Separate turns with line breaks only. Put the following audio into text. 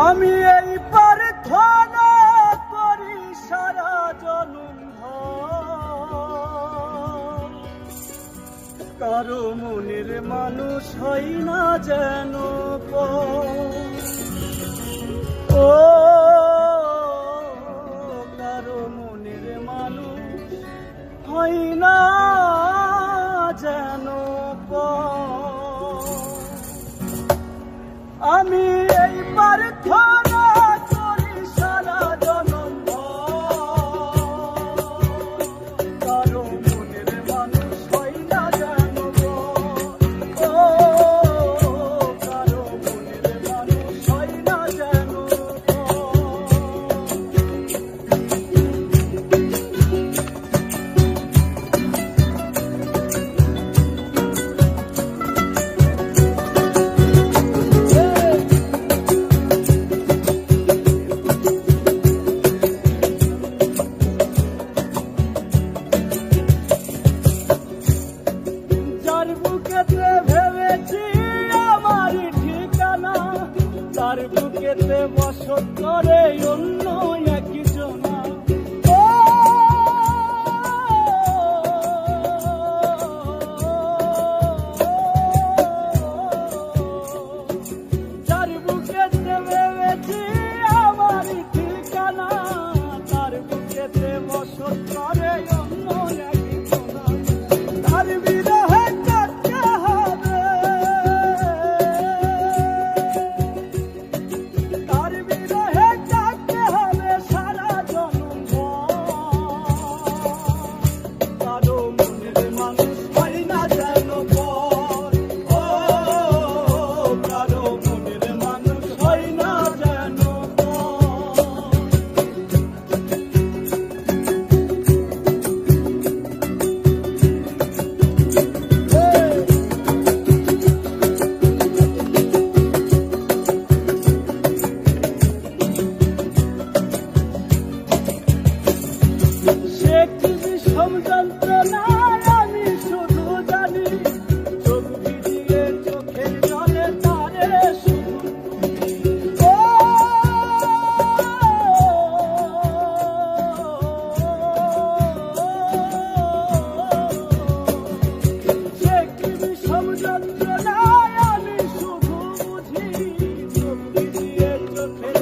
আমি এই প্রার্থনা করি সারা জনম কারও মনের মানুষ হই না যেন ও, কারও মনের মানুষ হয় না সত্তরে অন্য একই good.